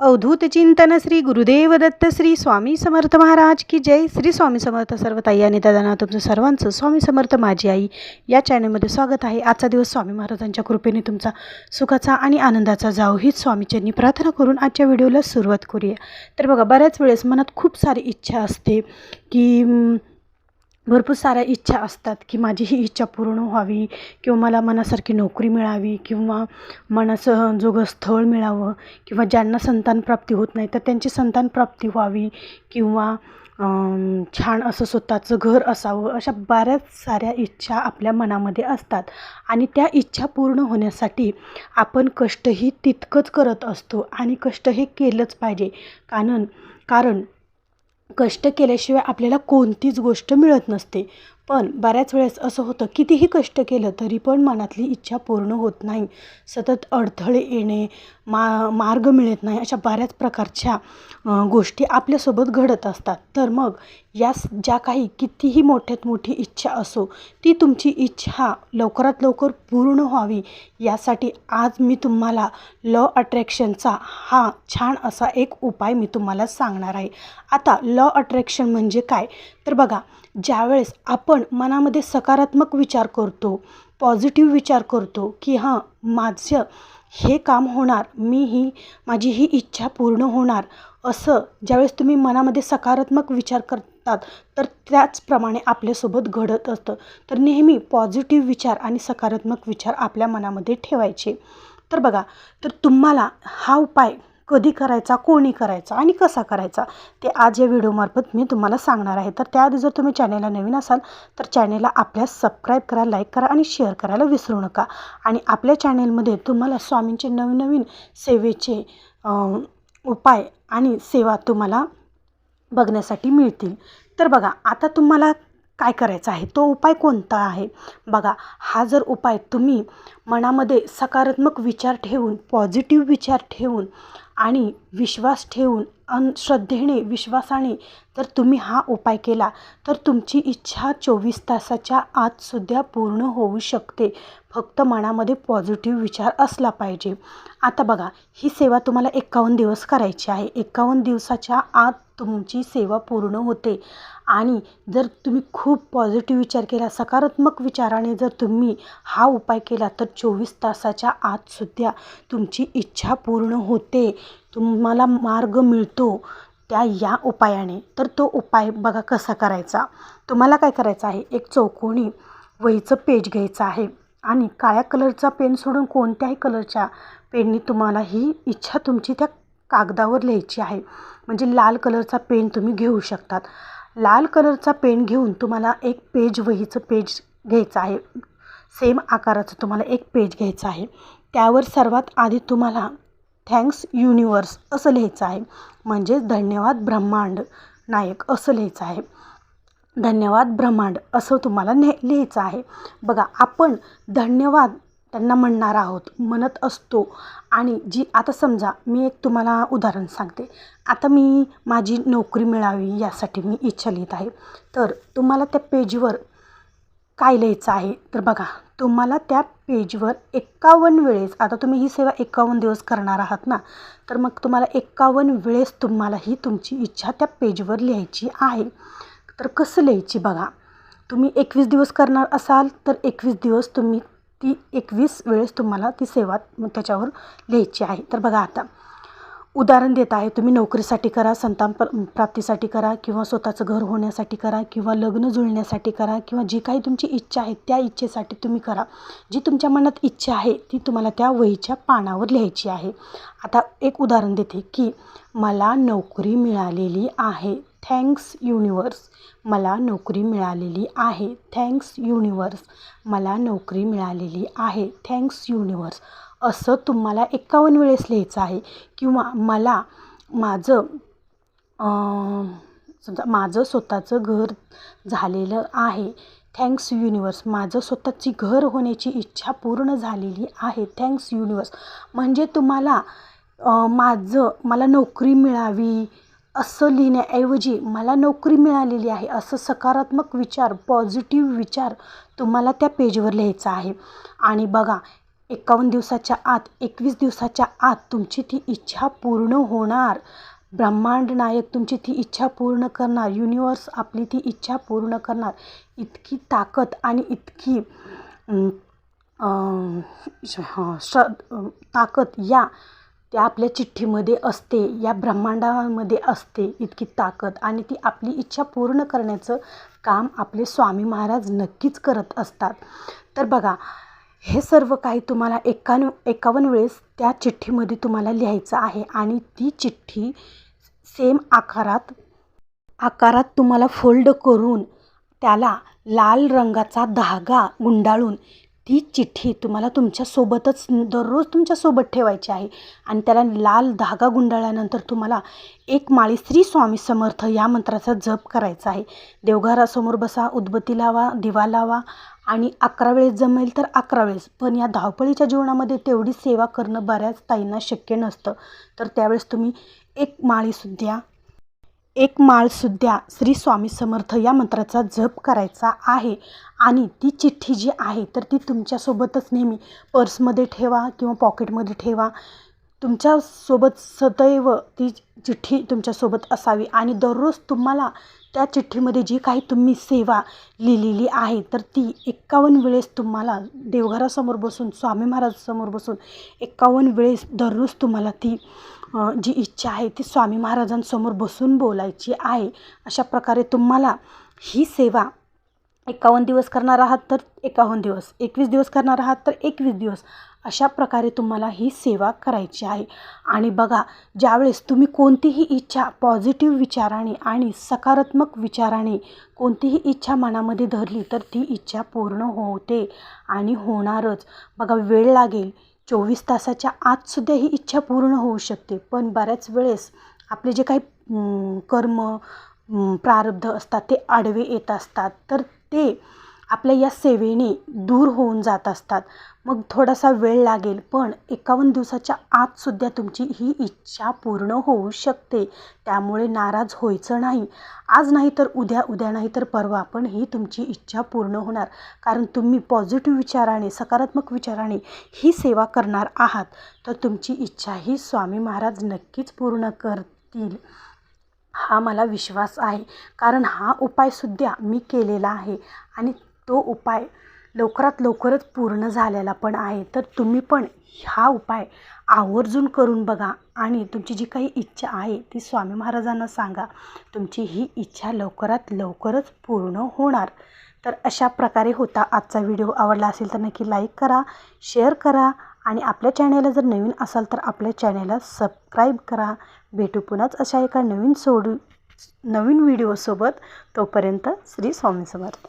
अवधूत चिंतन श्री गुरुदेव दत्त श्री स्वामी समर्थ महाराज की जय. श्री स्वामी समर्थ सर्व ताई आणि दादांना तुमचं सर्वांचं स्वामी समर्थ माझी आई या चॅनलमध्ये स्वागत आहे. आजचा दिवस स्वामी महाराजांच्या कृपेने तुमचा सुखाचा आणि आनंदाचा जाऊ हीच स्वामीच्यांनी प्रार्थना करून आजच्या व्हिडिओला सुरुवात करूया. तर बघा बऱ्याच वेळेस मनात खूप सारी इच्छा असते की भरपूर साऱ्या इच्छा असतात की माझी ही इच्छा पूर्ण व्हावी किंवा मला मनासारखी नोकरी मिळावी किंवा मनाचं जोगं स्थळ मिळावं किंवा ज्यांना संतानप्राप्ती होत नाही तर त्यांची संतान प्राप्ती व्हावी किंवा छान असं स्वतःचं घर असावं अशा बऱ्याच साऱ्या इच्छा आपल्या मनामध्ये असतात. आणि त्या इच्छा पूर्ण होण्यासाठी आपण कष्टही तितकंच करत असतो आणि कष्ट हे केलंच पाहिजे. कारण कारण कष्ट केल्याशिवाय आपल्याला कोणतीच गोष्ट मिळत नसते. पण बऱ्याच वेळेस असं होतं कितीही कष्ट केलं तरी पण मनातली इच्छा पूर्ण होत नाही. सतत अडथळे येणे मा मार्ग मिळत नाही अशा बऱ्याच प्रकारच्या गोष्टी आपल्यासोबत घडत असतात. तर मग या ज्या काही कितीही मोठ्यात मोठी इच्छा असो ती तुमची इच्छा लवकरात लवकर पूर्ण व्हावी. यासाठी आज मी तुम्हाला लॉ अट्रॅक्शनचा हा छान असा एक उपाय मी तुम्हाला सांगणार आहे. आता लॉ अट्रॅक्शन म्हणजे काय? तर बघा ज्यावेळेस आपण मनामध्ये सकारात्मक विचार करतो पॉझिटिव्ह विचार करतो की हां माझं हे काम होणार मी ही माझी ही इच्छा पूर्ण होणार असं ज्यावेळेस तुम्ही मनामध्ये सकारात्मक विचार करतात तर त्याचप्रमाणे आपल्यासोबत घडत असतं. तर नेहमी पॉझिटिव्ह विचार आणि सकारात्मक विचार आपल्या मनामध्ये ठेवायचे. तर बघा तर तुम्हाला हा उपाय कधी करायचा कोणी करायचा आणि कसा करायचा ते आज या व्हिडिओमार्फत मी तुम्हाला सांगणार आहे. तर त्याआधी जर तुम्ही चॅनेलला नवीन असाल तर चॅनेलला आपल्या सबस्क्राईब करा लाईक करा आणि शेअर करायला विसरू नका. आणि आपल्या चॅनेलमध्ये तुम्हाला स्वामींचे नवनवीन सेवेचे उपाय आणि सेवा तुम्हाला बघण्यासाठी मिळतील. तर बघा आता तुम्हाला काय करायचं आहे? तो उपाय कोणता आहे? बघा हा जर उपाय तुम्ही मनामध्ये सकारात्मक विचार ठेवून पॉझिटिव्ह विचार ठेवून आणि विश्वास ठेवून अन श्रद्धेने विश्वासाने जर तुम्ही हा उपाय केला तर तुमची इच्छा चोवीस तासाच्या आतसुद्धा पूर्ण होऊ शकते. फक्त मनामध्ये पॉझिटिव्ह विचार असला पाहिजे. आता बघा ही सेवा तुम्हाला एकावन्न दिवस करायची आहे. एकावन्न दिवसाच्या आत तुमची सेवा पूर्ण होते. आणि जर तुम्ही खूप पॉझिटिव्ह विचार केला सकारात्मक विचाराने जर तुम्ही हा उपाय केला तर चोवीस तासाच्या आतसुद्धा तुमची इच्छा पूर्ण होते. तुम्हाला मार्ग मिळतो त्या या उपायाने. तर तो उपाय बघा कसा करायचा. तुम्हाला काय करायचं आहे? एक चौकोनी वहीचं पेज घ्यायचं आहे. आणि काळ्या कलरचा पेन सोडून कोणत्याही कलरच्या पेननी तुम्हाला ही इच्छा तुमची त्या कागदावर लिहायची आहे. म्हणजे लाल कलरचा पेन तुम्ही घेऊ शकतात. लाल कलरचा पेन घेऊन तुम्हाला एक पेज वहीचं पेज घ्यायचं आहे. सेम आकाराचं तुम्हाला एक पेज घ्यायचं आहे. त्यावर सर्वात आधी तुम्हाला थँक्स युनिवर्स असं लिहायचं आहे. म्हणजेच धन्यवाद ब्रह्मांड नायक असं लिहायचं आहे. धन्यवाद ब्रह्मांड असं तुम्हाला ने लिहायचं आहे. बघा आपण धन्यवाद त्यांना म्हणणार आहोत म्हणत असतो. आणि जी आता समजा मी एक तुम्हाला उदाहरण सांगते. आता मी माझी नोकरी मिळावी यासाठी मी इच्छा लिहित आहे. तर तुम्हाला त्या पेजवर काय लिहायचं आहे? तर बघा तुम्हाला त्या पेजवर एकावन्न वेळेस आता तुम्ही ही सेवा एकावन्न दिवस करणार आहात ना तर मग तुम्हाला एकावन्न वेळेस तुम्हाला ही तुमची इच्छा त्या पेजवर लिहायची आहे. तर कसं लिहायची बघा. तुम्ही एकवीस दिवस करणार असाल तर एकवीस दिवस तुम्ही ती एकवीस वेळेस तुम्हाला ती सेवा त्याच्यावर लिहायची आहे. तर बघा आता उदाहरण देत आहे तुम्ही नोकरीसाठी करा संतान प्र प्राप्तीसाठी करा किंवा स्वतःचं घर होण्यासाठी करा किंवा लग्न जुळण्यासाठी करा किंवा जी काही तुमची इच्छा आहे त्या इच्छेसाठी तुम्ही करा. जी तुमच्या मनात इच्छा आहे ती तुम्हाला त्या वहीच्या पानावर लिहायची आहे. आता एक उदाहरण देते की मला नोकरी मिळालेली आहे. थँक्स युनिवर्स मला नोकरी मिळालेली आहे. थँक्स युनिवर्स मला नोकरी मिळालेली आहे. थँक्स युनिवर्स असं तुम्हाला एकावन्न वेळेस लिहायचं आहे किंवा मला माझं समजा माझं स्वतःचं घर झालेलं आहे. थँक्स युनिवर्स माझं स्वतःची घर होण्याची इच्छा पूर्ण झालेली आहे. थँक्स युनिवर्स म्हणजे तुम्हाला माझं मला नोकरी मिळावी असं लिहिण्याऐवजी मला नोकरी मिळालेली आहे असं सकारात्मक विचार पॉझिटिव्ह विचार तुम्हाला त्या पेजवर लिहायचा आहे. आणि बघा एकावन्न दिवसाच्या आत एकवीस दिवसाच्या आत तुमची ती इच्छा पूर्ण होणार. ब्रह्मांड नायक तुमची ती इच्छा पूर्ण करणार. युनिवर्स आपली ती इच्छा पूर्ण करणार. इतकी ताकद आणि इतकी श्र श ताकद या ते आपल्या चिठ्ठीमध्ये असते या ब्रह्मांडामध्ये असते इतकी ताकद आणि ती आपली इच्छा पूर्ण करण्याचं काम आपले स्वामी महाराज नक्कीच करत असतात. तर बघा हे सर्व काही तुम्हाला एकान एकावन्न वेळेस त्या चिठ्ठीमध्ये तुम्हाला लिहायचं आहे आणि ती चिठ्ठी सेम आकारात आकारात तुम्हाला फोल्ड करून त्याला लाल रंगाचा धागा गुंडाळून ती चिठ्ठी तुम्हाला तुमच्यासोबतच दररोज तुमच्यासोबत ठेवायची आहे. आणि त्याला लाल धागा गुंडाळल्यानंतर तुम्हाला एक माळी श्री स्वामी समर्थ या मंत्राचा जप करायचा आहे. देवघरासमोर बसा उदबत्ती लावा दिवा लावा आणि अकरा वेळेस जमेल तर अकरा वेळेस. पण या धावपळीच्या जीवनामध्ये तेवढी सेवा करणं बऱ्याच ताईंना शक्य नसतं. तर त्यावेळेस तुम्ही एक माळीसुद्धा एक माळसुद्धा श्री स्वामी समर्थ या मंत्राचा जप करायचा आहे. आणि ती चिठ्ठी जी आहे तर ती तुमच्यासोबतच नेहमी पर्समध्ये ठेवा किंवा पॉकेटमध्ये ठेवा. तुमच्यासोबत सदैव ती चिठ्ठी तुमच्यासोबत असावी. आणि दररोज तुम्हाला त्या चिठ्ठीमध्ये जी काही तुम्ही सेवा लिहिलेली आहे तर ती एकावन्न वेळेस तुम्हाला देवघरासमोर बसून स्वामी महाराजसमोर बसून एकावन्न वेळेस दररोज तुम्हाला ती जी इच्छा आहे ती स्वामी महाराजांसमोर बसून बोलायची आहे. अशा प्रकारे तुम्हाला ही सेवा एकावन्न दिवस करणार आहात तर एकावन्न दिवस एकवीस दिवस करणार आहात तर एकवीस दिवस अशा प्रकारे तुम्हाला ही सेवा करायची आहे. आणि बघा ज्यावेळेस तुम्ही कोणतीही इच्छा पॉझिटिव्ह विचाराने आणि सकारात्मक विचाराने कोणतीही इच्छा मनामध्ये धरली तर ती इच्छा पूर्ण होते आणि होणारच. बघा वेळ लागेल. चोवीस तासाच्या आतसुद्धा ही इच्छा पूर्ण होऊ शकते. पण बऱ्याच वेळेस आपले जे काही कर्म प्रारब्ध असतात ते आडवे येत असतात. तर ते आपल्या या सेवेने दूर होऊन जात असतात. मग थोडासा वेळ लागेल पण एकावन्न दिवसाच्या आतसुद्धा तुमची ही इच्छा पूर्ण होऊ शकते. त्यामुळे नाराज व्हायचं नाही. आज नाही तर उद्या उद्या नाही तर परवा पण ही तुमची इच्छा पूर्ण होणार. कारण तुम्ही पॉझिटिव्ह विचाराने सकारात्मक विचाराने ही सेवा करणार आहात. तर तुमची इच्छा ही स्वामी महाराज नक्कीच पूर्ण करतील. हा मला विश्वास आहे. कारण हा उपायसुद्धा मी केलेला आहे. आणि तो उपाय लवकरात लवकरच पूर्ण झालेला पण आहे. तर तुम्ही पण हा उपाय आवर्जून करून बघा आणि तुमची जी काही इच्छा आहे ती स्वामी महाराजांना सांगा. तुमची ही इच्छा लवकरात लवकरच पूर्ण होणार. तर अशा प्रकारे होता आजचा व्हिडिओ. आवडला असेल तर नक्की लाईक करा शेअर करा आणि आपल्या चॅनेलला जर नवीन असाल तर आपल्या चॅनेलला सबस्क्राईब करा. भेटू पुन्हाच अशा एका नवीन सोडू नवीन व्हिडिओसोबत. तोपर्यंत श्री स्वामी समर्थ.